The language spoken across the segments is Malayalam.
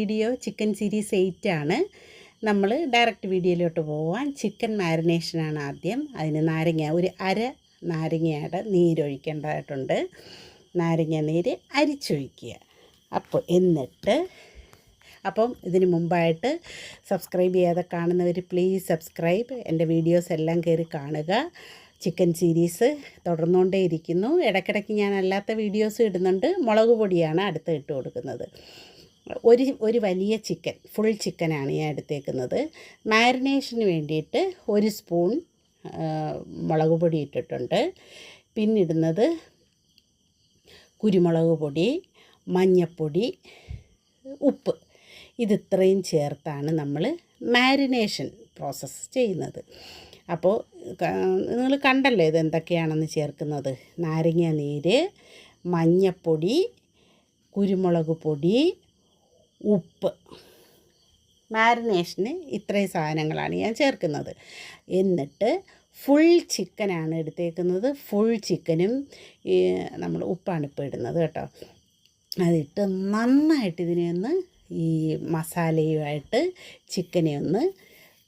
വീഡിയോ ചിക്കൻ സീരീസ് എയ്റ്റ് ആണ് നമ്മൾ ഡയറക്റ്റ് വീഡിയോയിലോട്ട് പോവാൻ ചിക്കൻ മാരിനേഷനാണ് ആദ്യം. അതിന് നാരങ്ങ ഒരു അര നാരങ്ങയുടെ നീരൊഴിക്കേണ്ടതായിട്ടുണ്ട് നാരങ്ങ നീര് അരിച്ചൊഴിക്കുക. അപ്പോൾ എന്നിട്ട് അപ്പം ഇതിന് മുമ്പായിട്ട് സബ്സ്ക്രൈബ് ചെയ്യാതെ കാണുന്നവർ പ്ലീസ് സബ്സ്ക്രൈബ്. എന്റെ വീഡിയോസ് എല്ലാം കയറി കാണുക. ചിക്കൻ സീരീസ് തുടർന്നുകൊണ്ടേ ഇരിക്കുന്നു ഇടയ്ക്കിടയ്ക്ക് ഞാൻ അല്ലാത്ത വീഡിയോസ് ഇടുന്നുണ്ട്. മുളക് പൊടിയാണ് അടുത്ത് ഇട്ട് കൊടുക്കുന്നത്. ഒരു ഒരു വലിയ ചിക്കൻ ഫുൾ ചിക്കനാണ് ഞാൻ എടുത്തേക്കുന്നത്. മാരിനേഷന് വേണ്ടിയിട്ട് ഒരു സ്പൂൺ മുളക് പൊടി ഇട്ടിട്ടുണ്ട്. പിന്നിടുന്നത് കുരുമുളക് പൊടി മഞ്ഞൾപ്പൊടി ഉപ്പ്. ഇത് ഇത്രയും ചേർത്താണ് നമ്മൾ മാരിനേഷൻ പ്രോസസ്സ് ചെയ്യുന്നത്. അപ്പോൾ നിങ്ങൾ കണ്ടല്ലോ ഇത് എന്തൊക്കെയാണെന്ന് ചേർക്കുന്നത്. നാരങ്ങ നീര് മഞ്ഞൾപ്പൊടി കുരുമുളക് പൊടി ഉപ്പ്. മാരിനേഷന് ഇത്രയും സാധനങ്ങളാണ് ഞാൻ ചേർക്കുന്നത്. എന്നിട്ട് ഫുൾ ചിക്കനാണ് എടുത്തേക്കുന്നത്. ഫുൾ ചിക്കനും നമ്മൾ ഉപ്പാണ് ഇപ്പോൾ ഇടുന്നത് കേട്ടോ. അതിട്ട് നന്നായിട്ട് ഇതിനെ ഒന്ന് ഈ മസാലയുമായിട്ട് ചിക്കനെ ഒന്ന്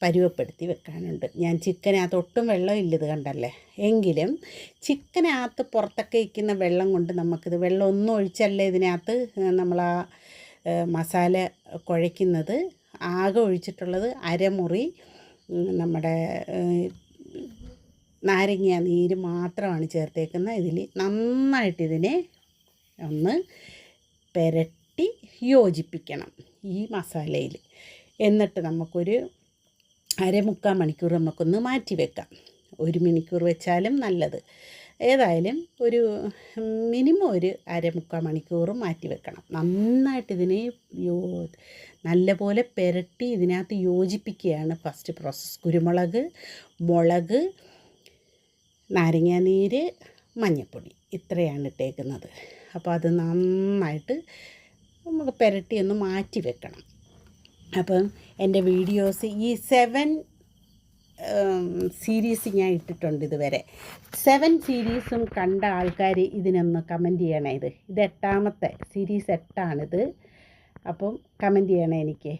പരുവപ്പെടുത്തി വെക്കാനുണ്ട്. ഞാൻ ചിക്കനകത്ത് ഒട്ടും വെള്ളമില്ല ഇത് കണ്ടല്ലേ? എങ്കിലും ചിക്കനകത്ത് പുറത്തൊക്കെ ഇരിക്കുന്ന വെള്ളം കൊണ്ട് നമുക്കിത് വെള്ളം ഒന്നും ഒഴിച്ചല്ലേ ഇതിനകത്ത്? നമ്മൾ ആ മസാല കുഴയ്ക്കുന്നത്. ആകെ ഒഴിച്ചിട്ടുള്ളത് അരമുറി നമ്മുടെ നാരങ്ങ നീര് മാത്രമാണ് ചേർത്തേക്കുന്നത്. ഇതിൽ നന്നായിട്ട് ഇതിനെ ഒന്ന് പുരട്ടി യോജിപ്പിക്കണം ഈ മസാലയിൽ എന്നിട്ട് നമുക്കൊരു അരമുക്കാൽ മണിക്കൂർ നമുക്കൊന്ന് മാറ്റി വെക്കാം ഒരു മണിക്കൂർ വെച്ചാലും നല്ലത്. ഏതായാലും ഒരു മിനിമം ഒരു അരമുക്കാൽ മണിക്കൂർ മാറ്റി വെക്കണം. നന്നായിട്ട് ഇതിനെ യോ നല്ലപോലെ പുരട്ടി ഇതിനകത്ത് യോജിപ്പിക്കുകയാണ് ഫസ്റ്റ് പ്രോസസ്സ് കുരുമുളക് മുളക് നാരങ്ങാനീര് മഞ്ഞൾപ്പൊടി ഇത്രയാണ് ഇട്ടേക്കുന്നത്. അപ്പോൾ അത് നന്നായിട്ട് നമുക്ക് പുരട്ടി ഒന്ന് മാറ്റി വെക്കണം. അപ്പം എന്റെ വീഡിയോസ് ഈ സെവൻ സീരീസ് ഞാൻ ഇട്ടിട്ടുണ്ട് ഇതുവരെ. സെവൻ സീരീസും കണ്ട ആൾക്കാർ ഇതിനൊന്ന് കമന്റ് ചെയ്യണേ ഇത്. ഇത് എട്ടാമത്തെ സീരീസ് എട്ടാണിത്. അപ്പം കമന്റ് ചെയ്യണേ എനിക്ക്.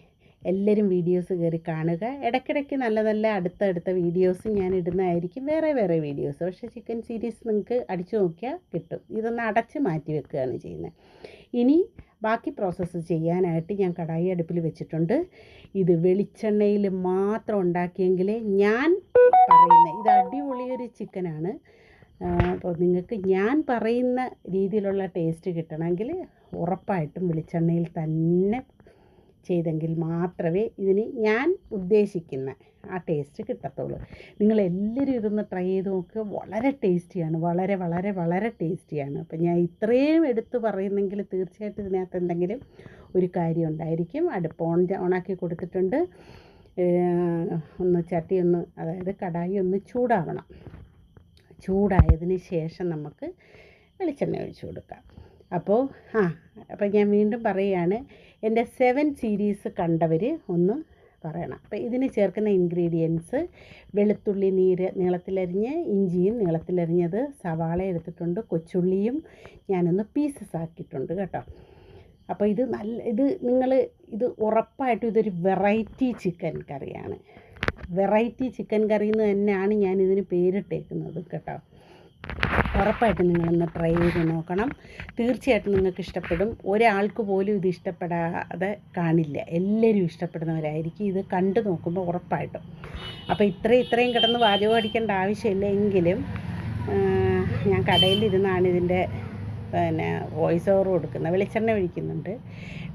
എല്ലാവരും വീഡിയോസ് കയറി കാണുക. ഇടയ്ക്കിടയ്ക്ക് നല്ല നല്ല അടുത്തടുത്ത വീഡിയോസ് ഞാൻ ഇടുന്നതായിരിക്കും. വേറെ വേറെ വീഡിയോസ് പക്ഷേ ചിക്കൻ സീരീസ് നിങ്ങൾക്ക് അടിച്ചു നോക്കിയാൽ കിട്ടും. ഇതൊന്ന് അടച്ച് മാറ്റി വെക്കുകയാണ് ചെയ്യുന്നത്. ഇനി ബാക്കി പ്രോസസ്സ് ചെയ്യാനായിട്ട് ഞാൻ കടായി അടുപ്പിൽ വെച്ചിട്ടുണ്ട്. ഇത് വെളിച്ചെണ്ണയിൽ മാത്രം ഉണ്ടാക്കിയെങ്കിലേ ഞാൻ പറയുന്ന ഇത് അടിപൊളിയൊരു ചിക്കനാണ് അപ്പോൾ നിങ്ങൾക്ക് ഞാൻ പറയുന്ന രീതിയിലുള്ള ടേസ്റ്റ് കിട്ടണമെങ്കിൽ ഉറപ്പായിട്ടും വെളിച്ചെണ്ണയിൽ തന്നെ ചെയ്തെങ്കിൽ മാത്രമേ ഇതിന് ഞാൻ ഉദ്ദേശിക്കുന്ന ആ ടേസ്റ്റ് കിട്ടത്തുള്ളൂ. നിങ്ങളെല്ലാവരും ഇതൊന്ന് ട്രൈ ചെയ്ത് നോക്കുക വളരെ ടേസ്റ്റിയാണ് വളരെ വളരെ വളരെ ടേസ്റ്റിയാണ് അപ്പം ഞാൻ ഇത്രയും എടുത്തു പറയുന്നെങ്കിൽ തീർച്ചയായിട്ടും ഇതിനകത്ത് എന്തെങ്കിലും ഒരു കാര്യം ഉണ്ടായിരിക്കും. അടുപ്പ് ഓൺ ഓണാക്കി കൊടുത്തിട്ടുണ്ട്. ഒന്ന് ചട്ടി ഒന്ന് അതായത് കടായി ഒന്ന് ചൂടാവണം. ചൂടായതിന് ശേഷം നമുക്ക് വെളിച്ചെണ്ണ ഒഴിച്ചു കൊടുക്കാം. അപ്പോൾ ആ അപ്പോൾ ഞാൻ വീണ്ടും പറയുകയാണ്. എന്റെ സെവൻ സീരീസ് കണ്ടവർ ഒന്ന് പറയണം. അപ്പോൾ ഇതിന് ചേർക്കുന്ന ഇൻഗ്രീഡിയൻസ് വെളുത്തുള്ളി നീര് നീളത്തിലരിഞ്ഞ് ഇഞ്ചിയും നീളത്തിലരിഞ്ഞത് സവാള എടുത്തിട്ടുണ്ട് കൊച്ചുള്ളിയും ഞാനൊന്ന് പീസസ് ആക്കിയിട്ടുണ്ട് കേട്ടോ. അപ്പോൾ ഇത് നല്ല ഇത് നിങ്ങൾ ഇത് ഉറപ്പായിട്ടും ഇതൊരു വെറൈറ്റി ചിക്കൻ കറിയാണ്. വെറൈറ്റി ചിക്കൻ കറി എന്ന് തന്നെയാണ് ഞാൻ ഇതിന് പേരിട്ടേക്കുന്നത് കേട്ടോ. ഉറപ്പായിട്ടും നിങ്ങളൊന്ന് ട്രൈ ചെയ്ത് നോക്കണം. തീർച്ചയായിട്ടും നിങ്ങൾക്ക് ഇഷ്ടപ്പെടും. ഒരാൾക്ക് പോലും ഇത് ഇഷ്ടപ്പെടാതെ കാണില്ല. എല്ലാവരും ഇഷ്ടപ്പെടുന്നവരായിരിക്കും. ഇത് കണ്ടു നോക്കുമ്പോൾ ഉറപ്പായിട്ടും. അപ്പോൾ ഇത്രയും ഇത്രയും കിടന്ന് വാചകം അടിക്കേണ്ട ആവശ്യമില്ല എങ്കിലും ഞാൻ കടയിലിരുന്നാണ് ഇതിന്റെ പിന്നെ വോയിസ് ഓവർ കൊടുക്കുന്നത്. വെളിച്ചെണ്ണ ഒഴിക്കുന്നുണ്ട്.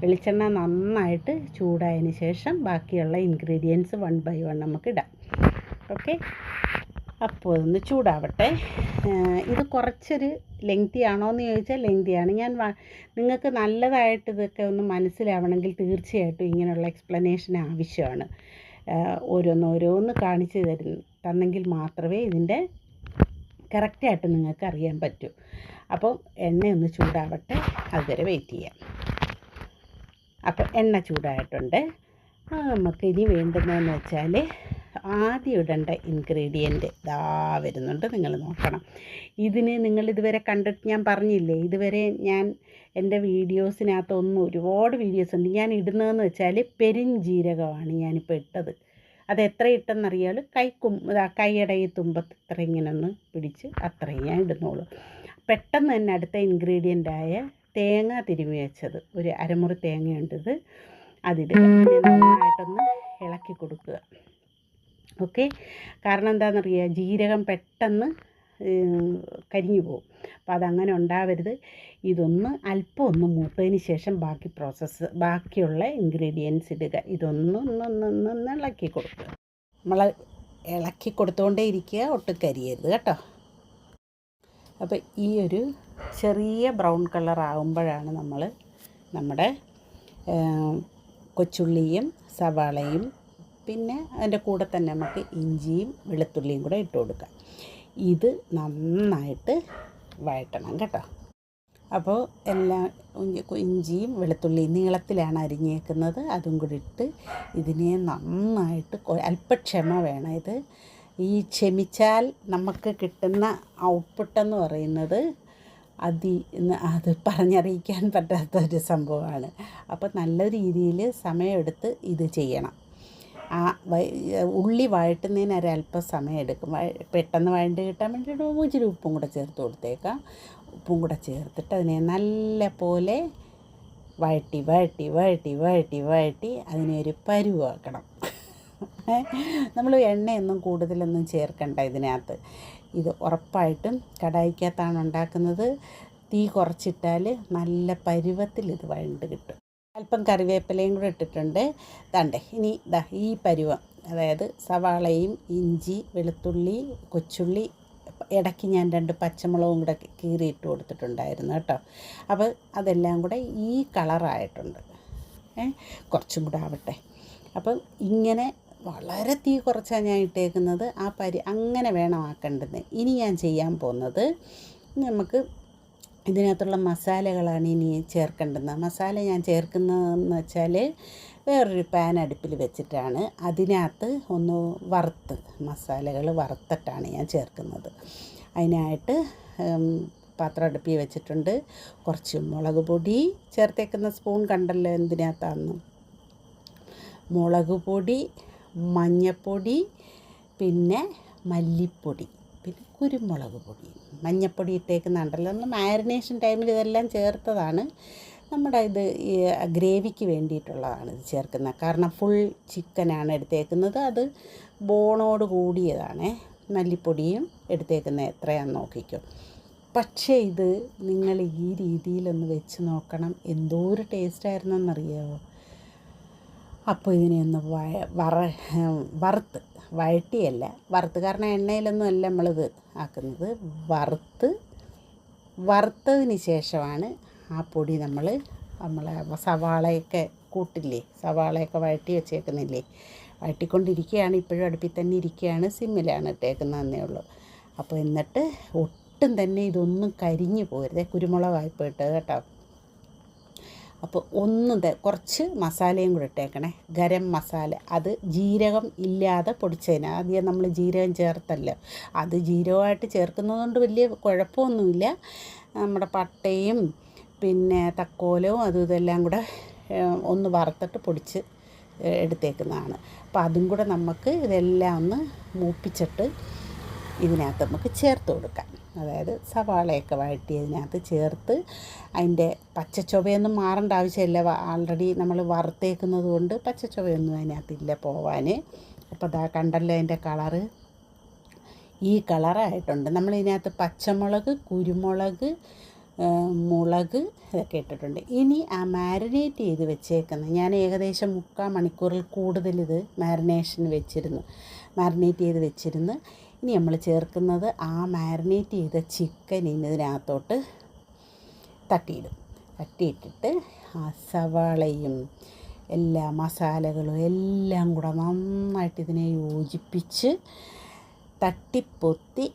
വെളിച്ചെണ്ണ നന്നായിട്ട് ചൂടായതിന് ശേഷം ബാക്കിയുള്ള ഇൻഗ്രീഡിയൻസ് വൺ ബൈ വൺ നമുക്ക് ഇടാം. ഓക്കെ അപ്പോൾ ഒന്ന് ചൂടാവട്ടെ. ഇത് കുറച്ചൊരു ലെങ്തി ആണോ എന്ന് ചോദിച്ചാൽ ലെങ്തിയാണ് ഞാൻ നിങ്ങൾക്ക് നല്ലതായിട്ട് ഇതൊക്കെ ഒന്ന് മനസ്സിലാവണമെങ്കിൽ തീർച്ചയായിട്ടും ഇങ്ങനെയുള്ള എക്സ്പ്ലനേഷൻ ആവശ്യമാണ്. ഓരോന്നോരോന്ന് ഓരോന്ന് ഓരോന്ന് കാണിച്ച് തരുന്ന തന്നെങ്കിൽ മാത്രമേ ഇതിന്റെ കറക്റ്റായിട്ട് നിങ്ങൾക്ക് അറിയാൻ പറ്റൂ. അപ്പോൾ എണ്ണ ഒന്ന് ചൂടാവട്ടെ. അതുവരെ വെയിറ്റ് ചെയ്യാം. അപ്പോൾ എണ്ണ ചൂടായിട്ടുണ്ട്. നമുക്ക് ഇനി വേണ്ടുന്നതെന്ന് വെച്ചാൽ ആദ്യം ഇടേണ്ട ഇൻഗ്രീഡിയന്റ് ഇതാ വരുന്നുണ്ട്. നിങ്ങൾ നോക്കണം. ഇതിന് നിങ്ങൾ ഇതുവരെ കണ്ടിട്ട് ഞാൻ പറഞ്ഞില്ലേ? ഇതുവരെ ഞാൻ എന്റെ വീഡിയോസിനകത്തൊന്നും ഒരുപാട് വീഡിയോസ് ഉണ്ട്. ഞാൻ ഇടുന്നതെന്ന് വെച്ചാൽ പെരിഞ്ജീരകമാണ് ഞാനിപ്പോൾ ഇട്ടത്. അത് എത്ര ഇട്ടെന്നറിയാൽ കൈക്കും കൈയുടെ ഈ തുമ്പത്ത് ഇത്ര ഇങ്ങനെ ഒന്ന് പിടിച്ച് അത്രയും ഞാൻ ഇടുന്നുള്ളൂ പെട്ടെന്ന് തന്നെ അടുത്ത ഇൻഗ്രീഡിയന്റായ തേങ്ങ തിരുമി വെച്ചത്. ഒരു അരമുറി തേങ്ങയുണ്ട് ഇത്. അതിൽ നന്നായിട്ടൊന്ന് ഇളക്കി കൊടുക്കുക. ഓക്കെ? കാരണം എന്താണെന്നറിയുക ജീരകം പെട്ടെന്ന് കരിഞ്ഞു പോകും. അപ്പോൾ അതങ്ങനെ ഉണ്ടാവരുത്. ഇതൊന്ന് അല്പം ഒന്ന് മൂത്തതിന് ശേഷം ബാക്കി പ്രോസസ്സ് ബാക്കിയുള്ള ഇൻഗ്രീഡിയൻസ് ഇടുക. ഇതൊന്ന് ഒന്ന് ഇളക്കി കൊടുക്കുക. നമ്മൾ ഇളക്കി കൊടുത്തുകൊണ്ടേ ഇരിക്കുക ഒട്ടും കരിയരുത് കേട്ടോ. അപ്പോൾ ഈ ഒരു ചെറിയ ബ്രൗൺ കളർ ആകുമ്പോഴാണ് നമ്മൾ നമ്മുടെ കൊച്ചുള്ളിയും സവാളയും പിന്നെ അതിന്റെ കൂടെ തന്നെ നമുക്ക് ഇഞ്ചിയും വെളുത്തുള്ളിയും കൂടെ ഇട്ട് കൊടുക്കാം. ഇത് നന്നായിട്ട് വഴറ്റണം കേട്ടോ. അപ്പോൾ എല്ലാ ഇഞ്ചിയും വെളുത്തുള്ളിയും നീളത്തിലാണ് അരിഞ്ഞേക്കുന്നത്. അതും കൂടി ഇട്ട് ഇതിനെ നന്നായിട്ട് അല്പക്ഷമ വേണം. ഇത് ഈ ക്ഷമിച്ചാൽ നമുക്ക് കിട്ടുന്ന ഔട്ട്പുട്ടെന്ന് പറയുന്നത് അതി അത് പറഞ്ഞറിയിക്കാൻ പറ്റാത്ത ഒരു സംഭവമാണ്. അപ്പോൾ നല്ല രീതിയിൽ സമയമെടുത്ത് ഇത് ചെയ്യണം. ആ ഉള്ളി വഴറ്റുന്നതിന് ഒരല്പം സമയം എടുക്കും. പെട്ടെന്ന് വഴണ്ട് കിട്ടാൻ വേണ്ടിയിട്ട് ഇച്ചിരി ഉപ്പും കൂടെ ചേർത്ത് കൊടുത്തേക്കാം. ഉപ്പും കൂടെ ചേർത്തിട്ട് അതിനെ നല്ല പോലെ വഴട്ടി വഴട്ടി വഴട്ടി വഴട്ടി വഴട്ടി അതിനെ ഒരു പരുവാക്കണം. നമ്മൾ എണ്ണയൊന്നും കൂടുതലൊന്നും ചേർക്കണ്ട ഇതിനകത്ത്. ഇത് ഉറപ്പായിട്ടും കടായിക്കകത്താണ് ഉണ്ടാക്കുന്നത്. തീ കുറച്ചിട്ടാൽ നല്ല പരുവത്തിൽ ഇത് വഴണ്ട് കിട്ടും. അല്പം കറിവേപ്പിലയും കൂടെ ഇട്ടിട്ടുണ്ട്. തണ്ടേ ഇനി ദാ ഈ പരുവം അതായത് സവാളയും ഇഞ്ചി വെളുത്തുള്ളി കൊച്ചുള്ളി ഇടയ്ക്ക് ഞാൻ രണ്ട് പച്ചമുളകും കൂടെ കീറിയിട്ട് കൊടുത്തിട്ടുണ്ടായിരുന്നു കേട്ടോ. അപ്പോൾ അതെല്ലാം കൂടെ ഈ കളറായിട്ടുണ്ട് കുറച്ചും കൂടെ ആവട്ടെ. അപ്പം ഇങ്ങനെ വളരെ തീ കുറച്ചാണ് ഞാൻ ഇട്ടേക്കുന്നത്. ആ പരി അങ്ങനെ വേണം ആക്കേണ്ടത് ഇനി ഞാൻ ചെയ്യാൻ പോകുന്നത് നമുക്ക് ഇതിനകത്തുള്ള മസാലകളാണ് ഇനി ചേർക്കേണ്ടത്. മസാല ഞാൻ ചേർക്കുന്നതെന്ന് വെച്ചാൽ വേറൊരു പാൻ അടുപ്പിൽ വെച്ചിട്ടാണ്. അതിനകത്ത് ഒന്ന് വറുത്ത് മസാലകൾ വറുത്തിട്ടാണ് ഞാൻ ചേർക്കുന്നത്. അതിനായിട്ട് പാത്രം അടുപ്പിൽ വെച്ചിട്ടുണ്ട്. കുറച്ച് മുളക് പൊടി ചേർത്തേക്കുന്ന സ്പൂൺ കണ്ടല്ലോ എന്തിനകത്താന്ന്. മുളക് പൊടി മഞ്ഞൾപ്പൊടി പിന്നെ മല്ലിപ്പൊടി. പിന്നെ കുരുമുളക് പൊടി മഞ്ഞപ്പൊടി ഇട്ടേക്കുന്നുണ്ടല്ലോ. നമ്മൾ മാരിനേഷൻ ടൈമിൽ ഇതെല്ലാം ചേർത്തതാണ്. നമ്മുടെ ഇത് ഈ ഗ്രേവിക്ക് വേണ്ടിയിട്ടുള്ളതാണ് ഇത് ചേർക്കുന്നത്. കാരണം ഫുൾ ചിക്കനാണ് എടുത്തേക്കുന്നത്. അത് ബോണോട് കൂടിയതാണ്. മല്ലിപ്പൊടിയും എടുത്തേക്കുന്നത് എത്രയാണെന്ന് നോക്കിക്കോ. പക്ഷേ ഇത് നിങ്ങൾ ഈ രീതിയിലൊന്ന് വെച്ച് നോക്കണം. എന്തോ ഒരു ടേസ്റ്റായിരുന്നെന്നറിയാമോ അപ്പോൾ ഇതിനെ ഒന്ന് വറ വറുത്ത് വഴട്ടിയല്ല. വറുത്ത്. കാരണം എണ്ണയിലൊന്നും അല്ല നമ്മളിത് ആക്കുന്നത്. വറുത്ത്. വറുത്തതിന് ശേഷമാണ് ആ പൊടി നമ്മൾ നമ്മളെ സവാളയൊക്കെ കൂട്ടില്ലേ? സവാളയൊക്കെ വഴറ്റി വെച്ചേക്കുന്നില്ലേ? വഴറ്റിക്കൊണ്ടിരിക്കുകയാണ് ഇപ്പോഴും അടുപ്പിൽ തന്നെ ഇരിക്കുകയാണ്. സിമ്മിലാണ് ഇട്ടേക്കുന്നതെന്നേ ഉള്ളൂ. അപ്പോൾ എന്നിട്ട് ഒട്ടും തന്നെ ഇതൊന്നും കരിഞ്ഞു പോരുതേ കുരുമുളകായിപ്പോയിട്ട് കേട്ടോ. അപ്പോൾ ഒന്നും കുറച്ച് മസാലയും കൂടെ ഇട്ടേക്കണേ. ഗരം മസാല. അത് ജീരകം ഇല്ലാതെ പൊടിച്ചതിന്. ആദ്യം നമ്മൾ ജീരകം ചേർത്തല്ലോ. അത് ജീരകമായിട്ട് ചേർക്കുന്നതുകൊണ്ട് വലിയ കുഴപ്പമൊന്നുമില്ല. നമ്മുടെ പട്ടയും പിന്നെ തക്കോലവും അതും ഇതെല്ലാം കൂടെ ഒന്ന് വറുത്തിട്ട് പൊടിച്ച് എടുത്തേക്കുന്നതാണ്. അപ്പോൾ അതും കൂടെ നമുക്ക് ഇതെല്ലാം ഒന്ന് മൂപ്പിച്ചിട്ട് ഇതിനകത്ത് നമുക്ക് ചേർത്ത് കൊടുക്കാം. അതായത് സവാളയൊക്കെ വഴറ്റിയതിനകത്ത് ചേർത്ത് അതിന്റെ പച്ചച്ചൊവയൊന്നും മാറേണ്ട ആവശ്യമില്ല. ആൾറെഡി നമ്മൾ വറുത്തേക്കുന്നത് കൊണ്ട് പച്ചച്ചൊവയൊന്നും അതിനകത്തില്ല പോവാൻ. അപ്പോൾ അതാ കണ്ടല്ലോ അതിന്റെ കളറ് ഈ കളറായിട്ടുണ്ട് നമ്മളിതിനകത്ത് പച്ചമുളക് കുരുമുളക് മുളക് ഇതൊക്കെ ഇട്ടിട്ടുണ്ട്. ഇനി ആ മാരിനേറ്റ് ചെയ്ത് വെച്ചേക്കുന്നത് ഞാൻ ഏകദേശം മുക്കാൽ മണിക്കൂറിൽ കൂടുതൽ ഇത് മാരിനേഷൻ വെച്ചിരുന്നു. മാരിനേറ്റ് ചെയ്ത് വെച്ചിരുന്ന്. ഇനി നമ്മൾ ചേർക്കുന്നത് ആ മാരിനേറ്റ് ചെയ്ത ചിക്കൻ ഇതിനകത്തോട്ട് തട്ടിയിടും. തട്ടിയിട്ടിട്ട് ആ സവാളയും എല്ലാ മസാലകളും എല്ലാം കൂടെ നന്നായിട്ട് ഇതിനെ യോജിപ്പിച്ച് തട്ടിപ്പൊത്തി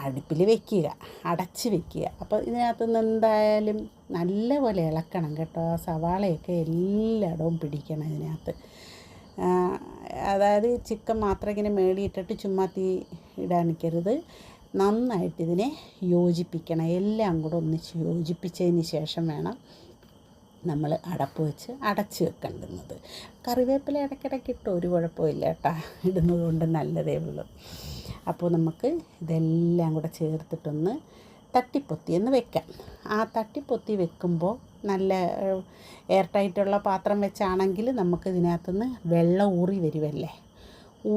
അടുപ്പിൽ വെക്കുക അടച്ച് വെക്കുക. അപ്പോൾ ഇതിനകത്ത് നിന്ന് എന്തായാലും നല്ലപോലെ ഇളക്കണം കേട്ടോ. ആ സവാളയൊക്കെ എല്ലായിടവും പിടിക്കണം ഇതിനകത്ത്. അതായത് ചിക്കൻ മാത്രം ഇങ്ങനെ മേളിയിട്ടിട്ട് ചുമ്മാ തീ ഇടാൻ നിൽക്കരുത്. നന്നായിട്ട് ഇതിനെ യോജിപ്പിക്കണം. എല്ലാം കൂടെ ഒന്നിച്ച് യോജിപ്പിച്ചതിന് ശേഷം വേണം നമ്മൾ അടപ്പ് വെച്ച് അടച്ച് വെക്കേണ്ടുന്നത് കറിവേപ്പില ഇടയ്ക്കിടയ്ക്ക് ഇട്ടോ ഒരു കുഴപ്പമില്ല കേട്ടോ. ഇടുന്നത് കൊണ്ട് നല്ലതേ ഉള്ളൂ. അപ്പോൾ നമുക്ക് ഇതെല്ലാം കൂടെ ചേർത്തിട്ടൊന്ന് തട്ടിപ്പൊത്തി എന്ന് വെക്കാം. ആ തട്ടിപ്പൊത്തി വെക്കുമ്പോൾ നല്ല എയർ ടൈറ്റുള്ള പാത്രം വെച്ചാണെങ്കിൽ നമുക്ക് ഇതിനകത്തുനിന്ന് വെള്ളം ഊറി വരുമല്ലേ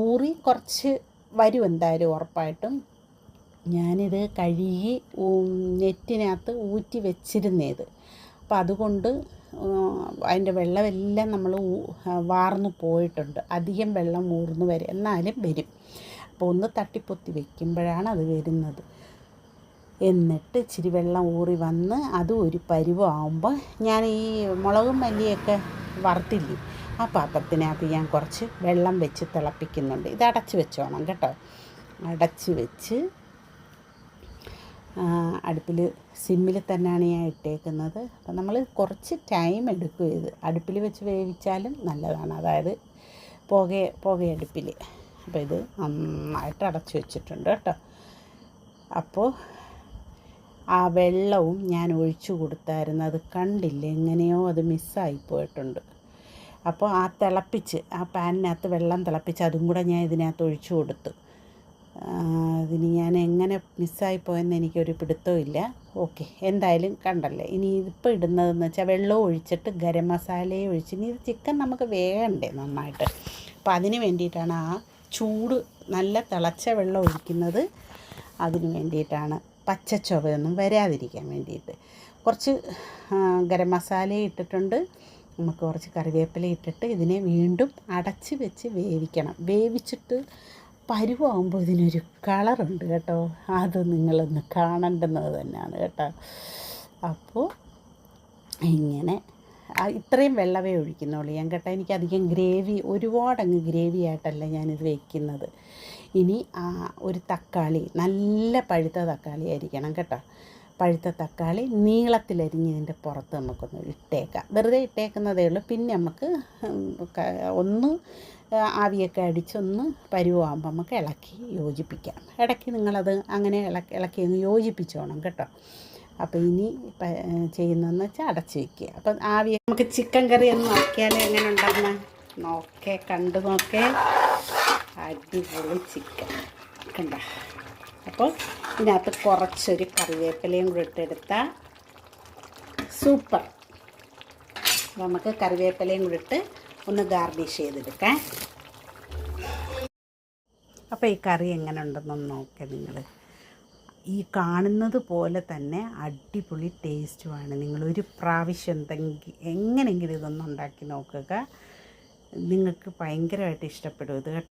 ഊറി കുറച്ച് വരും എന്തായാലും ഉറപ്പായിട്ടും. ഞാനിത് കഴുകി നെറ്റിനകത്ത് ഊറ്റി വെച്ചിരുന്നേത്. അപ്പം അതുകൊണ്ട് അതിന്റെ വെള്ളമെല്ലാം നമ്മൾ വാർന്നു പോയിട്ടുണ്ട്. അധികം വെള്ളം ഊർന്നു വരും എന്നാലും വരും. അപ്പോൾ ഒന്ന് തട്ടിപ്പൊത്തി വെക്കുമ്പോഴാണ് അത് വരുന്നത്. എന്നിട്ട് ഇച്ചിരി വെള്ളം ഊറി വന്ന് അതും ഒരു പരുവമാകുമ്പോൾ ഞാൻ ഈ മുളകും മല്ലിയൊക്കെ വറുത്തില്ലേ ആ പാത്രത്തിനകത്ത് ഞാൻ കുറച്ച് വെള്ളം വെച്ച് തിളപ്പിക്കുന്നുണ്ട്. ഇത് അടച്ച് വെച്ചോണം കേട്ടോ. അടച്ച് വെച്ച് അടുപ്പിൽ സിമ്മിൽ തന്നെയാണ് ഞാൻ ഇട്ടേക്കുന്നത്. അപ്പം നമ്മൾ കുറച്ച് ടൈം എടുക്കും ഇത്. അടുപ്പിൽ വെച്ച് വേവിച്ചാലും നല്ലതാണ്. അതായത് പുക പുകയടുപ്പിൽ അപ്പോൾ ഇത് നന്നായിട്ട് അടച്ചു വെച്ചിട്ടുണ്ട് കേട്ടോ. അപ്പോൾ ആ വെള്ളവും ഞാൻ ഒഴിച്ചു കൊടുത്തായിരുന്നു. അത് കണ്ടില്ല? എങ്ങനെയോ അത് മിസ്സായി പോയിട്ടുണ്ട്. അപ്പോൾ ആ തിളപ്പിച്ച് ആ പാനിനകത്ത് വെള്ളം തിളപ്പിച്ച് അതും കൂടെ ഞാൻ ഇതിനകത്ത് ഒഴിച്ചു കൊടുത്തു. ആ, ഇതിന് ഞാൻ എങ്ങനെ മിസ്സായി പോയെന്ന് എനിക്കൊരു പിടുത്തവും ഇല്ല. ഓക്കെ എന്തായാലും കണ്ടല്ലേ? ഇനി ഇതിപ്പോൾ ഇടുന്നതെന്ന് വെച്ചാൽ വെള്ളവും ഒഴിച്ചിട്ട് ഗരം മസാലയും ഒഴിച്ച് ഇനി ഇത് ചിക്കൻ നമുക്ക് വേകണ്ടേ നന്നായിട്ട്? അപ്പോൾ അതിന് വേണ്ടിയിട്ടാണ് ആ ചൂട് നല്ല തിളച്ച വെള്ളം ഒഴിക്കുന്നത്. അതിന് വേണ്ടിയിട്ടാണ് പച്ച ചുവയൊന്നും വരാതിരിക്കാൻ വേണ്ടിയിട്ട്. കുറച്ച് ഗരം മസാല ഇട്ടിട്ടുണ്ട്. നമുക്ക് കുറച്ച് കറിവേപ്പില ഇട്ടിട്ട് ഇതിനെ വീണ്ടും അടച്ച് വെച്ച് വേവിക്കണം. വേവിച്ചിട്ട് പരുവാകുമ്പോൾ ഇതിനൊരു കളറുണ്ട് കേട്ടോ. അത് നിങ്ങളൊന്ന് കാണേണ്ടുന്നത് തന്നെയാണ് കേട്ടോ. അപ്പോൾ ഇങ്ങനെ ഇത്രയും വെള്ളമേ ഒഴിക്കുന്നുള്ളൂ. ഞാൻ കേട്ടോ എനിക്ക് അധികം ഗ്രേവി ഒരുപാടങ്ങ് ഗ്രേവി ആയിട്ടല്ല ഞാനിത് വയ്ക്കുന്നത് ഇനി ഒരു തക്കാളി നല്ല പഴുത്ത തക്കാളി ആയിരിക്കണം കേട്ടോ. പഴുത്ത തക്കാളി നീളത്തിലരിഞ്ഞതിന്റെ പുറത്ത് നമുക്കൊന്ന് ഇട്ടേക്കാം. വെറുതെ ഇട്ടേക്കുന്നതേ ഉള്ളൂ. പിന്നെ നമുക്ക് ഒന്ന് ആവിയൊക്കെ അടിച്ചൊന്ന് പരുവാകുമ്പോൾ നമുക്ക് ഇളക്കി യോജിപ്പിക്കാം. ഇടയ്ക്ക് നിങ്ങളത് അങ്ങനെ ഇളക്കി ഇളക്കി യോജിപ്പിച്ചോണം കേട്ടോ. അപ്പോൾ ഇനി ചെയ്യുന്നതെന്ന് വെച്ചാൽ അടച്ച് വയ്ക്കുക അപ്പം ആവി നമുക്ക് ചിക്കൻ കറി ഒന്ന് നോക്കിയാൽ എങ്ങനെ ഉണ്ടെന്ന് നോക്കേ കണ്ടു നോക്കേ. അടിപൊളി ചിക്കൻ. കണ്ട. അപ്പോൾ ഇതിനകത്ത് കുറച്ചൊരു കറിവേപ്പിലയും കൂടി ഇട്ടെടുത്താൽ സൂപ്പർ. നമുക്ക് കറിവേപ്പിലയും കൂടി ഇട്ട് ഒന്ന് ഗാർണിഷ് ചെയ്തെടുക്കാം. അപ്പോൾ ഈ കറി എങ്ങനെ ഉണ്ടെന്നൊന്ന് നോക്കേ നിങ്ങൾ ഈ കാണുന്നത് പോലെ തന്നെ അടിപൊളി ടേസ്റ്റുമാണ് നിങ്ങളൊരു പ്രാവശ്യം എന്തെങ്കിലും എങ്ങനെയെങ്കിലും ഇതൊന്ന് ഉണ്ടാക്കി നോക്കുക. നിങ്ങൾക്ക് ഭയങ്കരമായിട്ട് ഇഷ്ടപ്പെടും ഇത് കേട്ടോ